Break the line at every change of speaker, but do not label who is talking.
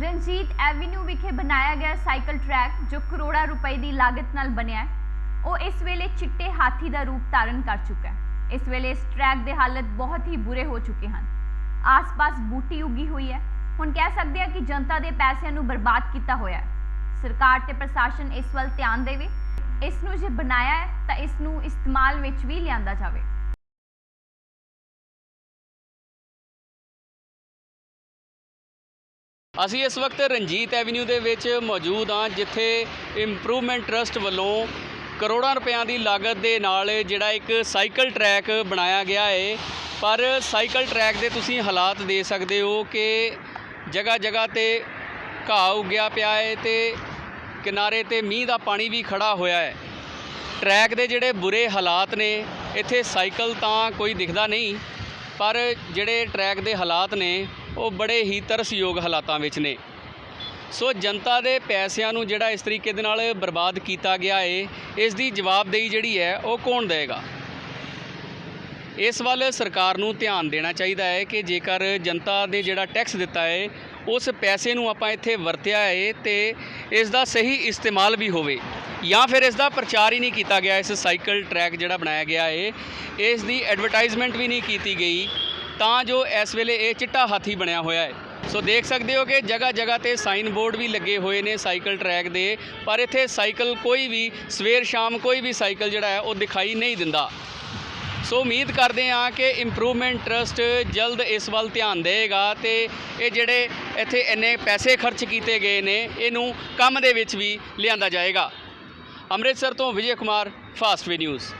Ranjit avenue ਵਿਖੇ ਬਣਾਇਆ ਗਿਆ ਸਾਈਕਲ ਟਰੈਕ, ਜੋ ਕਰੋੜਾਂ ਰੁਪਏ ਦੀ ਲਾਗਤ ਨਾਲ ਬਣਿਆ ਹੈ, ਉਹ ਇਸ ਵੇਲੇ ਚਿੱਟੇ ਹਾਥੀ ਦਾ ਰੂਪ ਧਾਰਨ ਕਰ ਚੁੱਕਾ ਹੈ। ਇਸ ਵੇਲੇ ਇਸ ਟਰੈਕ ਦੇ ਹਾਲਤ ਬਹੁਤ ਹੀ ਬੁਰੇ ਹੋ ਚੁੱਕੇ ਹਨ। ਆਸ-ਪਾਸ ਬੂਟੀ ਉੱਗੀ ਹੋਈ ਹੈ। ਹੁਣ ਕਹਿ ਸਕਦੇ ਹਾਂ ਕਿ ਜਨਤਾ ਦੇ ਪੈਸਿਆਂ ਨੂੰ ਬਰਬਾਦ ਕੀਤਾ ਹੋਇਆ ਹੈ। ਸਰਕਾਰ ਤੇ ਪ੍ਰਸ਼ਾਸਨ ਇਸ ਵੱਲ ਧਿਆਨ ਦੇਵੇ। ਇਸ ਨੂੰ ਜੇ ਬਣਾਇਆ ਹੈ, ਤਾਂ ਇਸ ਨੂੰ ਇਸਤੇਮਾਲ ਵਿੱਚ ਵੀ ਲਿਆਂਦਾ ਜਾਵੇ।
ਅਸੀਂ ਇਸ ਵਕਤ ਰਣਜੀਤ ਐਵਨਿਊ ਦੇ ਵਿੱਚ ਮੌਜੂਦ ਹਾਂ, ਜਿੱਥੇ ਇੰਪਰੂਵਮੈਂਟ ਟਰਸਟ ਵੱਲੋਂ ਕਰੋੜਾਂ ਰੁਪਇਆਂ ਦੀ ਲਾਗਤ ਦੇ ਨਾਲ ਜਿਹੜਾ ਇੱਕ ਸਾਈਕਲ ਟਰੈਕ ਬਣਾਇਆ ਗਿਆ ਹੈ ਪਰ ਸਾਈਕਲ ਟਰੈਕ ਦੇ ਤੁਸੀਂ ਹਾਲਾਤ ਦੇ ਸਕਦੇ ਹੋ ਕਿ ਜਗ੍ਹਾ ਜਗ੍ਹਾ ਤੇ ਘਾਹ ਉੱਗਿਆ ਪਿਆ ਹੈ ਤੇ ਕਿਨਾਰੇ ਤੇ ਮੀਂਹ ਦਾ ਪਾਣੀ ਵੀ ਖੜਾ ਹੋਇਆ ਹੈ ਟਰੈਕ ਦੇ ਜਿਹੜੇ ਬੁਰੇ ਹਾਲਾਤ ਨੇ, ਇੱਥੇ ਸਾਈਕਲ ਤਾਂ ਕੋਈ ਦਿਖਦਾ ਨਹੀਂ, ਪਰ ਜਿਹੜੇ ਟਰੈਕ ਦੇ ਹਾਲਾਤ ਨੇ ਉਹ ਬੜੇ ਹੀ ਤਰਸਯੋਗ ਹਾਲਾਤਾਂ ਵਿੱਚ ਨੇ। ਸੋ ਜਨਤਾ ਦੇ ਪੈਸਿਆਂ ਨੂੰ ਜਿਹੜਾ ਇਸ ਤਰੀਕੇ ਦੇ ਨਾਲ ਬਰਬਾਦ ਕੀਤਾ ਗਿਆ ਏ, ਇਸ ਦੀ ਜਵਾਬਦੇਹੀ ਜਿਹੜੀ ਹੈ, ਉਹ ਕੌਣ ਦੇਵੇਗਾ? ਇਸ ਵੱਲ ਸਰਕਾਰ ਨੂੰ ਧਿਆਨ ਦੇਣਾ ਚਾਹੀਦਾ ਹੈ ਕਿ ਜੇਕਰ ਜਨਤਾ ਦੇ ਜਿਹੜਾ ਟੈਕਸ ਦਿੱਤਾ ਹੈ ਉਸ ਪੈਸੇ ਨੂੰ ਆਪਾਂ ਇੱਥੇ ਵਰਤਿਆ ਹੈ ਤੇ ਇਸ ਦਾ ਸਹੀ ਇਸਤੇਮਾਲ ਵੀ ਹੋਵੇ ਜਾਂ ਫਿਰ ਇਸ ਦਾ ਪ੍ਰਚਾਰ ਹੀ ਨਹੀਂ ਕੀਤਾ ਗਿਆ, ਇਸ ਸਾਈਕਲ ਟਰੈਕ ਜਿਹੜਾ ਬਣਾਇਆ ਗਿਆ ਹੈ ਇਸ ਦੀ ਐਡਵਰਟਾਈਜ਼ਮੈਂਟ ਵੀ ਨਹੀਂ ਕੀਤੀ ਗਈ। ਤਾਂ ਜੋ ਇਸ ਵੇਲੇ ਇਹ ਚਿੱਟਾ ਹਾਥੀ ਬਣਿਆ ਹੋਇਆ ਹੈ। ਸੋ ਦੇਖ ਸਕਦੇ ਹੋ ਕਿ ਜਗ੍ਹਾ ਜਗ੍ਹਾ ਤੇ ਸਾਈਨ ਬੋਰਡ ਵੀ ਲੱਗੇ ਹੋਏ ਨੇ ਸਾਈਕਲ ਟਰੈਕ ਦੇ, ਪਰ ਇੱਥੇ ਸਾਈਕਲ ਕੋਈ ਵੀ ਸਵੇਰ ਸ਼ਾਮ ਕੋਈ ਵੀ ਸਾਈਕਲ ਜਿਹੜਾ ਹੈ ਉਹ ਦਿਖਾਈ ਨਹੀਂ ਦਿੰਦਾ। ਸੋ ਉਮੀਦ ਕਰਦੇ ਹਾਂ ਕਿ ਇੰਪਰੂਵਮੈਂਟ ਟਰਸਟ ਜਲਦ ਇਸ ਵੱਲ ਧਿਆਨ ਦੇਵੇਗਾ ਤੇ ਇਹ ਜਿਹੜੇ ਇੱਥੇ ਇੰਨੇ ਪੈਸੇ ਖਰਚ ਕੀਤੇ ਗਏ ਨੇ, ਇਹਨੂੰ ਕੰਮ ਦੇ ਵਿੱਚ ਵੀ ਲਿਆਂਦਾ ਜਾਏਗਾ। ਅੰਮ੍ਰਿਤਸਰ ਤੋਂ Vijay Kumar Fastway news